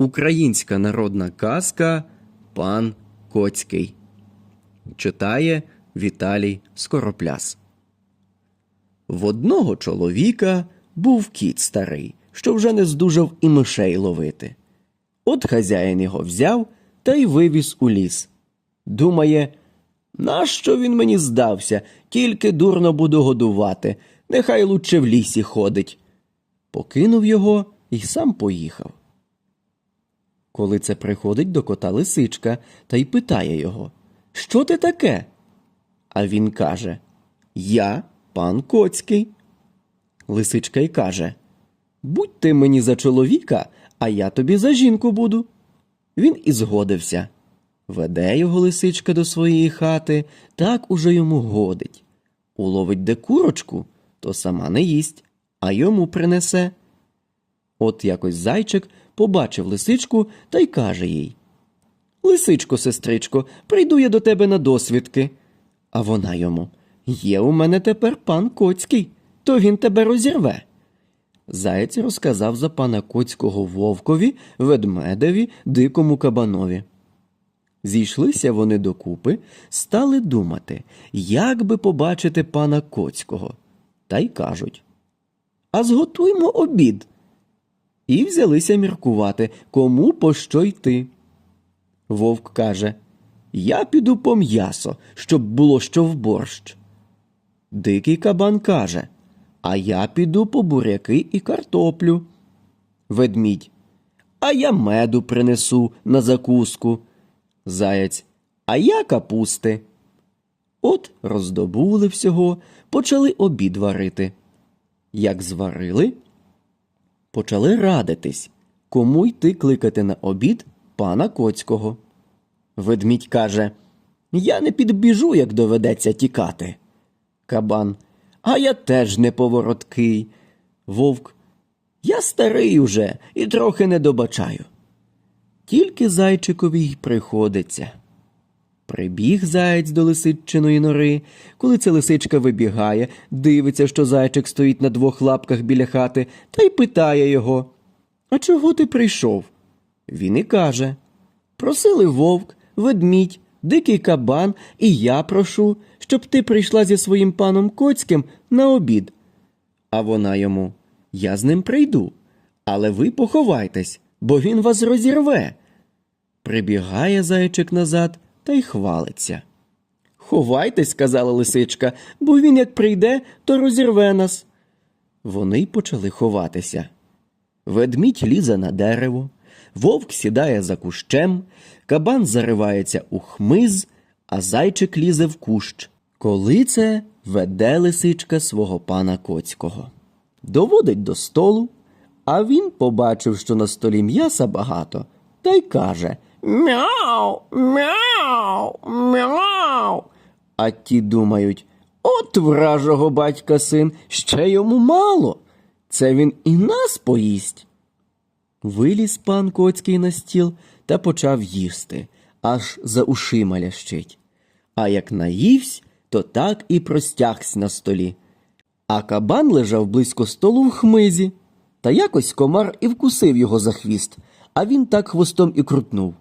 Українська народна казка Пан Коцький. Читає Віталій Скоропляс. В одного чоловіка був кіт старий, що вже не здужав і мишей ловити. От хазяїн його взяв та й вивіз у ліс. Думає, нащо він мені здався, тільки дурно буду годувати, нехай лучше в лісі ходить. Покинув його і сам поїхав. Коли це приходить до кота лисичка та й питає його Що ти таке? А він каже Я пан Коцький. Лисичка й каже Будь ти мені за чоловіка, а я тобі за жінку буду. Він і згодився. Веде його лисичка до своєї хати, так уже йому годить. Уловить де курочку, то сама не їсть, а йому принесе. От якось зайчик побачив лисичку та й каже їй Лисичко, сестричко, прийду я до тебе на досвідки. А вона йому Є у мене тепер пан Коцький, то він тебе розірве. Заєць розказав за пана Коцького вовкові, ведмедеві, дикому кабанові. Зійшлися вони докупи, стали думати, як би побачити пана Коцького. Та й кажуть А зготуймо обід. І взялися міркувати, кому по що йти. Вовк каже Я піду по м'ясо, щоб було що в борщ. Дикий кабан каже А я піду по буряки і картоплю. Ведмідь. А я меду принесу на закуску. Заєць. А я капусти. От роздобули всього, почали обід варити. Як зварили, почали радитись, кому йти кликати на обід пана Коцького. Ведмідь каже Я не підбіжу, як доведеться тікати. Кабан. А я теж не повороткий. Вовк. Я старий уже і трохи не добачаю. Тільки зайчикові й приходиться. Прибіг заєць до лисичиної нори. Коли ця лисичка вибігає, дивиться, що зайчик стоїть на двох лапках біля хати, та й питає його А чого ти прийшов? Він і каже Просили вовк, ведмідь, дикий кабан, і я прошу, щоб ти прийшла зі своїм паном Коцьким на обід. А вона йому Я з ним прийду, але ви поховайтесь, бо він вас розірве. Прибігає зайчик назад та й хвалиться. Ховайтесь, сказала лисичка, бо він як прийде, то розірве нас. Вони почали ховатися. Ведмідь лізе на дерево, вовк сідає за кущем, кабан заривається у хмиз, а зайчик лізе в кущ. Коли це веде лисичка свого пана Коцького. Доводить до столу, а він побачив, що на столі м'яса багато, та й каже Мяу, мяу, мяу. А ті думають от вражого батька син, ще йому мало. Це він і нас поїсть. Виліз пан Коцький на стіл та почав їсти, аж за ушима лящить. А як наївсь, то так і простягсь на столі. А кабан лежав близько столу в хмизі, та якось комар і вкусив його за хвіст, а він так хвостом і крутнув.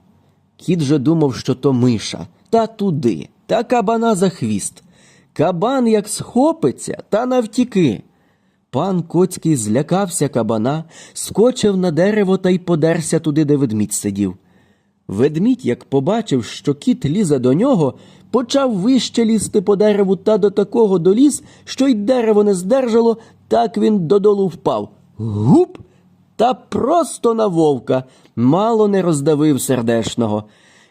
Кіт же думав, що то миша, та туди, та кабана за хвіст. Кабан як схопиться, та навтіки. Пан Коцький злякався кабана, скочив на дерево та й подерся туди, де ведмідь сидів. Ведмідь, як побачив, що кіт лізе до нього, почав вище лізти по дереву та до такого доліз, що й дерево не здержало, так він додолу впав. Гуп! Та просто на вовка, мало не роздавив сердешного.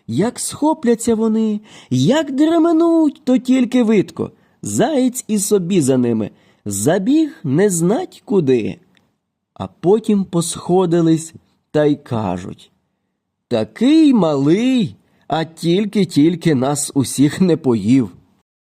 Як схопляться вони, як дременуть, то тільки видко. Заєць і собі за ними. Забіг не знать куди. А потім посходились та й кажуть Такий малий, а тільки-тільки нас усіх не поїв.